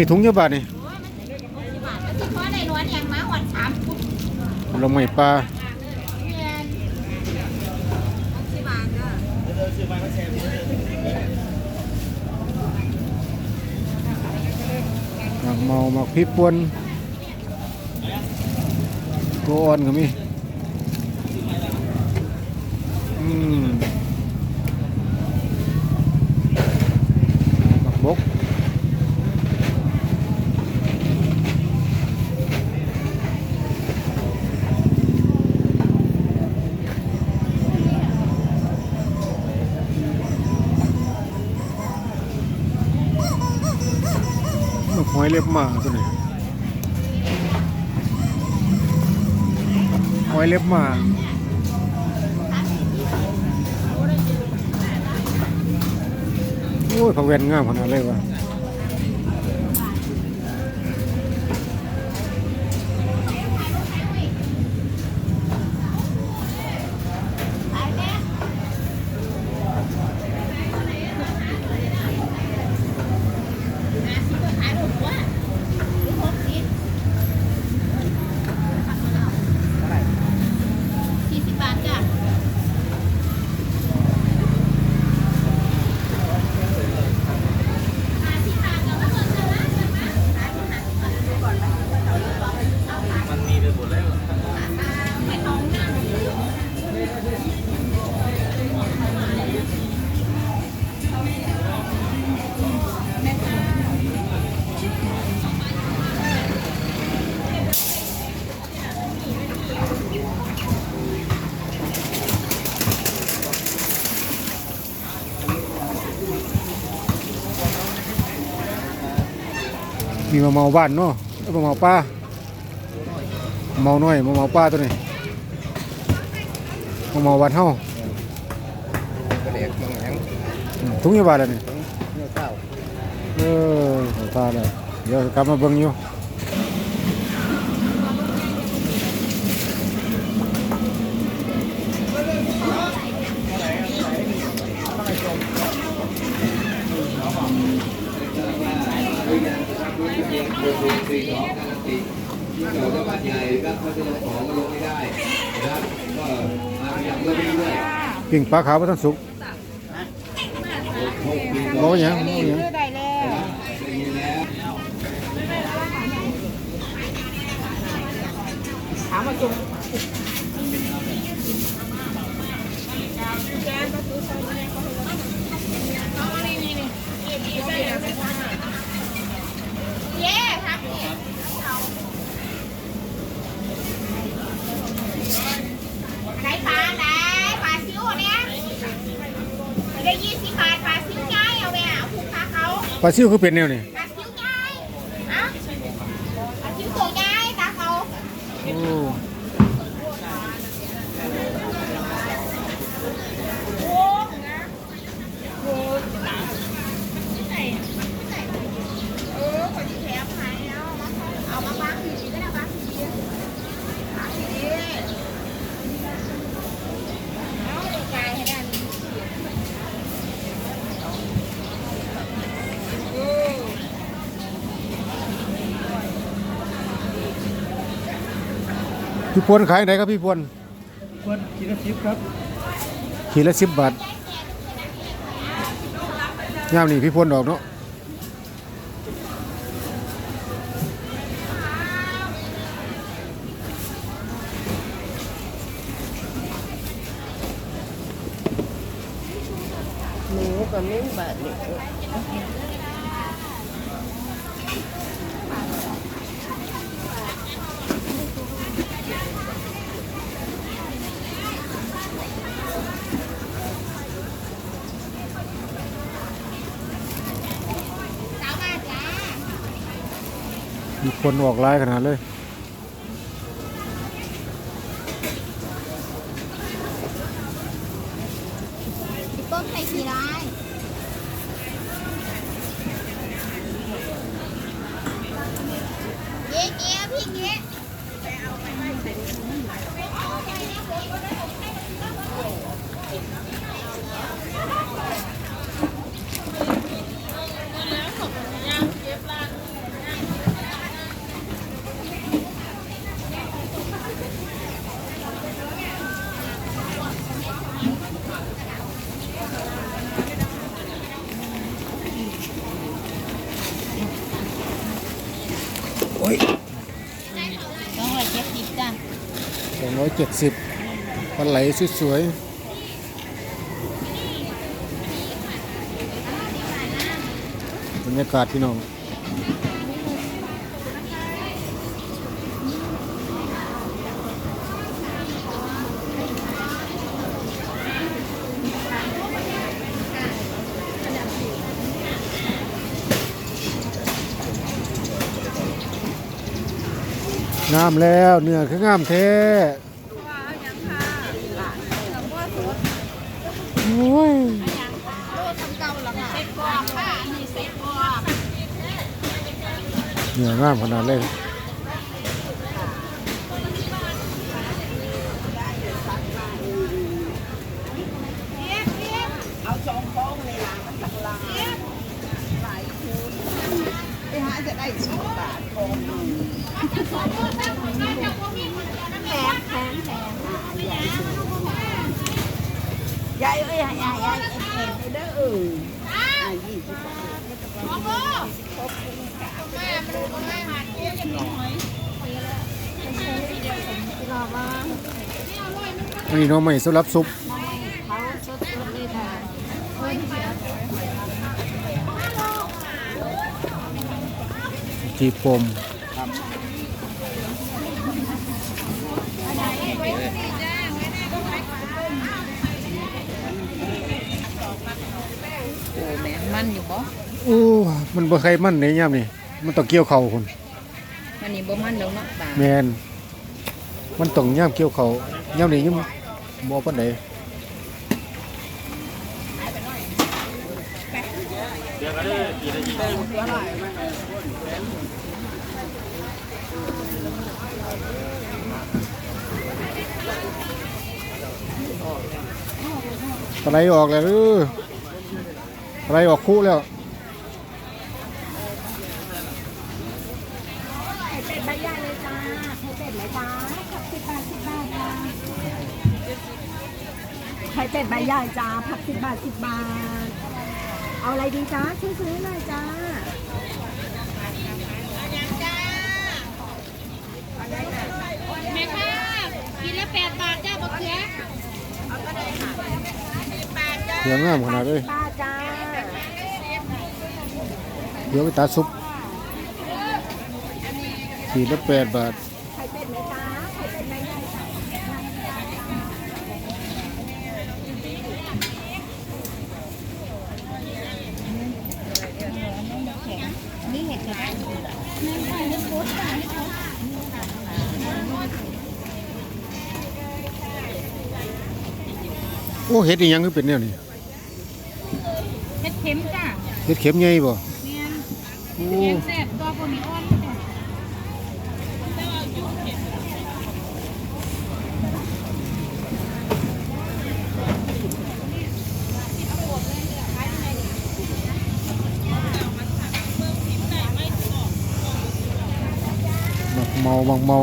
นี้ถุงเจ้าบาทนี่บาทก็คือเพราในนวลอย่างมาหวัดสามปุ๊บผลไม้ปลาหมักเมาหมักพริกป่วนตัวอ่อนก็มีอืม เล็บหมาตัวนี้หอยเล็บหมาโอ้ยผักแวนงามขนาดเลยว่ะ มีมะเมาบ้านเนาะแล้วมะเมาป้าเมาน้อยมะเมาป้าตัวนี้มะเมาบ้านเฮากระเด็กมังยังถุงยี่บาทแล้วนี่เออตาเลยเดี๋ยวกลับมาเบิ่งอยู่ เราก็บ้านใหญ่ครับเขาจะลงของก็ลงไม่ได้นะครับก็มาพยายามก็ไม่ด้วยปิ้งปลาขาวบ่ทันสุกหกปีบ่ว่าหยังบ่ว่าหยังได้แล้วได้ยินแล้วถามมาจุ่มเย้ครับไหนปลาไหนปลาซิวเนี่ยได้ยี่สิบบาทปลาซิวง่ายเอาไปเอาผูกขาเขา ปลาซิวคือเป็นแนวนี่ ปลาซิวง่ายอะปลาซิวตัวง่ายตาเขา โอ้ โอ้นะโอ้เออคนที่แถมให้เอามาเอามาบางทีก็ได้บางทีบางทีเอาเด็กใจให้ได้เออ พรวนขายไหนครับพี่พวนคนกินกระชิบครับขีดละ10บบาทยามนี้พี่พวนดอกเนาะหมูกับมิ้งบาทเนี่ มีคนออกไล่ขนาดเลย พี่เปิ้ลใครขี่ร้ายเก๊เก๊พี่เก๊ โอ้ย ต้องร้อยเจ็ดสิบจ้ะ สองร้อย เจ็ดสิบปลาไหลสวยๆบรรยากาศพี่น้องงามแล้วเนื้อคืองามแท้โอ้ย โลทำเก่าหรอคะเซ็ตบอลค่ะนี่เซ็ตบอล เนื้อ งามขนาดเลยยายเอ้ยยายยายยายเอ็มเอ็มเด้อเอออ่ายี่สิบบาท ขอโบแม่มาดูแม่หาเก๊จะมีหอย อั นนี้หน้องใหม่สำหรับซุปเขาสดๆเลยค่ะจีปมโอ้แม่มันอยู่บ่โอ้มันบ่ใครมันในยามนี่มันต้องเกี่ยวเข่าคนมันนี่บ่มันดอกเนาะปลาแมนมันต้องย่ามเกี่ยวเข่าย่ามนี่ยัง บ่ปานใดปลาไหลออกแล้วเด้อปลาไหลออกคู่แล้ว ไข่เป็ดใบใหญ่จ้าผักสิบบาทสิบบาท เอาอะไรดีจ้าซื้อๆเลยจ้าแม่ค่ะกินละแปดบาทจ้าบะเขือเหลืองามขนาดเลยป้าจ้าเหลือไปตาซุปขีดละแปดบาท ไข่เป็ดไหมจ้าไข่เป็ดใบใหญ่จ้า นี่เห็ดค่ะ โอ้เห็ดอีหยังคือเป็นแนวนี้เห็ดเข็มจ้าเห็ดเข็มใหญ่บ่เนียนโอ้แกงแซ่บตัวพวกนี้อ้อนจ้ะบักเมาบักเมา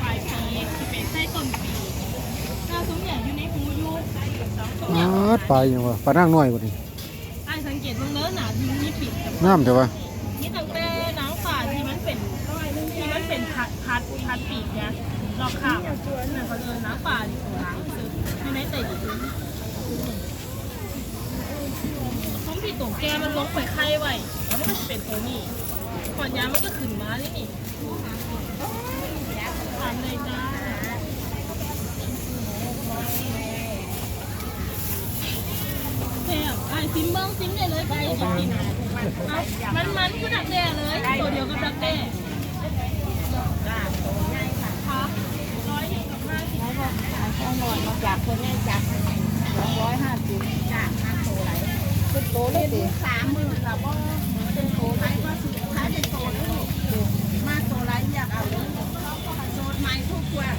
ปลายปีที่เป็นไส้ต้นปีถ้าสมอย่างอยู่ในหูยุ อาดป ลาอหยังวะปลานั่งน้อยบ่นี่ไอ้สังเกตตรงเนื้อหนาที่มันมีปิดกับงามแต่ว่านี่ตั้งแต่น้ำป่าที่มันเป็นที่มันเป็นพัดพัดพัดปีกเนี่ยรอบข้าวนั่นเขาเรียกน้ำป่าที่ของล้างซื้อไม่ได้แต่ดีต้องผิดตรงแกมันลงไปไข่ไว้แล้วมันก็จะเป็นตัวนี้ก่อนยามันก็ขึ้นมานี่นี่ทานเลยจ้า สิมเบิ้งซิมได้เลยไปจะกินมันมันคือดักแด้เลยตัวเดียวกับดักแด้ครับร้อยกับห้าจากคนนี้จากสองร้อยห้าสิบจากห้าโตไหลเป็นโตเลยดิสามหมื่นละบ่เป็นโตไหลก็สุดท้ายเป็นโตแล้วลูกมาโตไหลอยากเอาโซนใหม่ทุกวั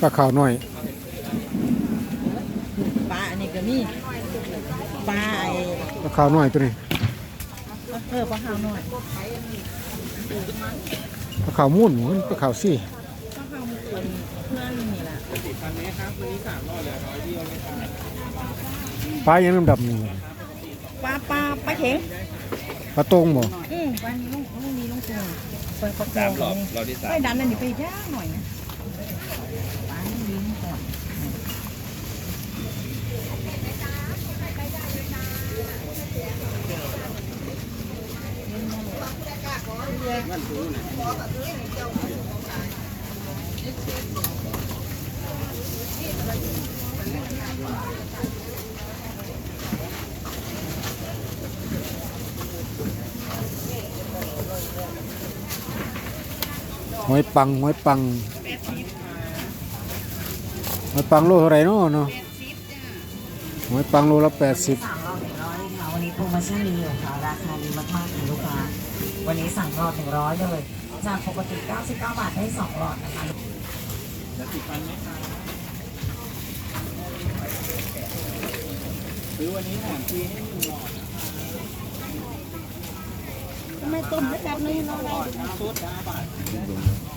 ปลาขาวน้อยปลาอันนี้ก็มีปลาไอ้ปลาขาวน้อยตัวนี้เออปลาขาวหน่อยปลาขาวมุ่นหรือปลาขาวซี่ปลาขาวมันเป็นเพื่อนนี่แหละปลายังดำๆนี่ปลาปลาปลาเข็งปลาโตงบ่อืมปลานี้ลุงลุงนี้ลุงตัวไปประกอบรอบรอบที่สามไปดันอันนี้ไปย่างหน่อยนะปลานี่ลิ้นก่อน หอยปังหอยปังหอยปังโลเท่าไหร่เนาะเนาะหอยปังโลละแปดสิบสามรอบหนึ่งร้อยค่ะวันนี้โปรโมชั่นดีอยู่ค่ะราคาดีมากๆค่ะลูกค้า วันนี้สั่งรอบหนึ่งร้อยเลย จากปกติ 99 บาทได้สองหลอดนะคะทำไมต้มไม่แบบนี้เนาะอั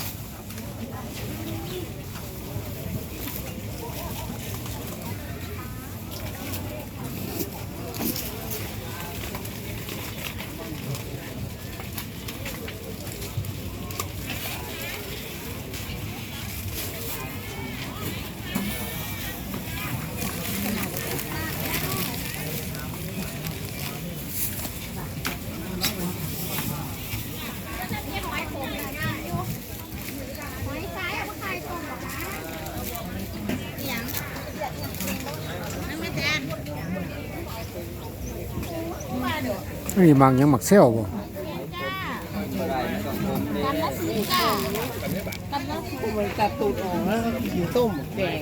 นนี้มังยังหมักเซลบ่มันตัดตูดออกแล้วอยู่ต้มแดง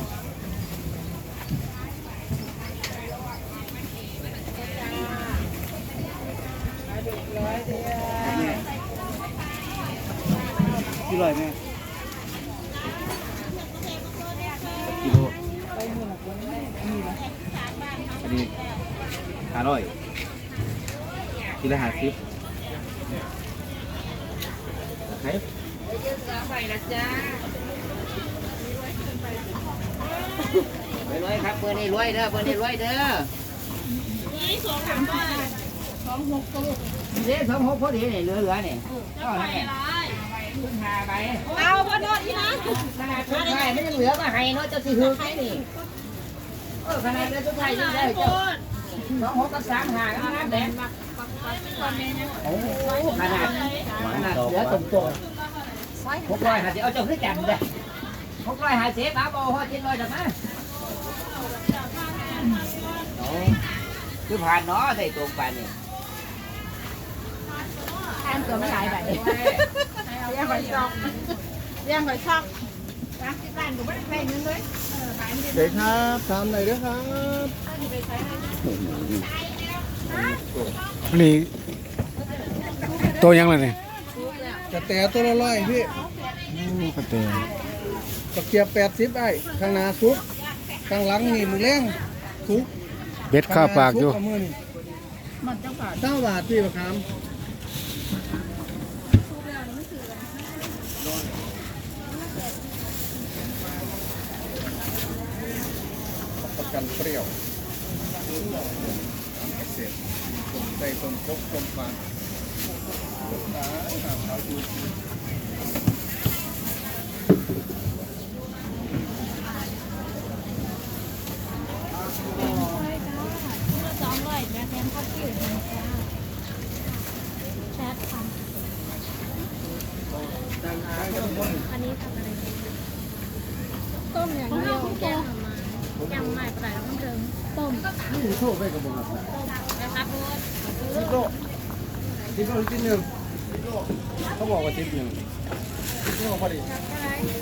เบอร์นี้รวยเด้อเบอร์นี้รวยเด้อนี่สองสามบาทสองหกตัวเด้สองหกพอดีเนี่ยเหลือเหลือเนี่ยจะไปร้ายหาไปเอาพอดออีนะขนาดสุดท้ายไม่ยังเหลือมาให้เนาะเจ้าสิหือใครนี่เออขนาดเหลือสุดท้ายยังได้โคเจ้าตรสองหกกับสามหากันนะแดงโอ้ขนาดขนาดเหลือตรงตัวหกร้อยห้าสิบเอาเจ้าขึ้นจันเด้หกร้อยห้าสิบครับโอ้โหเจ็ดร้อยจังนะ คือผ่านเนาะได้ตรงไปนี่แอนตัวไม่หลายใบเลี้ยงหอยซอกเลี้ยงหอยซอกร้านที่บ้านกูไม่ได้ใส่เงินเลยเออขายไม่ได้เด็กครับทำหน่อยด้วยครับอันนี้ตัวยังไงเนี่ยกระแตตัวละร้อยพี่กระเตงตะเกียบแปดสิบไอ้ข้างหน้าซุกข้างหลังนี่มือแรงซุก เบ็ดข้าวปากอยู่ข้งหน้ซุบมือนี่มันเจ้าค่ะเก้าบาทพี่ประคามประกันเปรี้ยวเกษตรได้ต้นครบต้นฟางตายหาขาวดู สองร้อยแม่แทนข้าวกิ้วแชททำ อันนี้ทำอะไรต้มอย่างเดียวแกงมาแกงมาปลาแล้วต้องเติมต้มนี่โชคไปกับบุญครับนะครับสิบโลสิบโลสิบหนึ่งเขาบอกว่าสิบหนึ่งสิบโลพอดี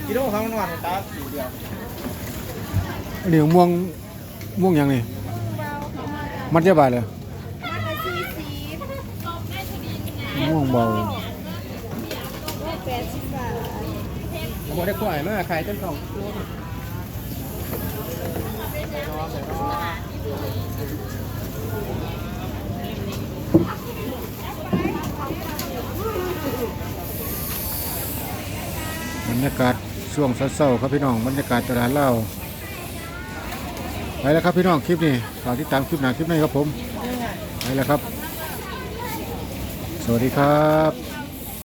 กิโลครั้งวันตาสีเดียวเหลียงม่วงม่วงยังนี่มันจะบาทเลยม่วงเบา ผมได้กล้วยมาขายต้นสองบรรยากาศช่วงเช้าๆครับพี่น้องบรรยากาศตลาดเหล้าไปแล้วครับพี่น้องคลิปนี้ฝากติดตามคลิปหน้าคลิปนี้ครับผมไปแล้วครับ สวัสดีครับ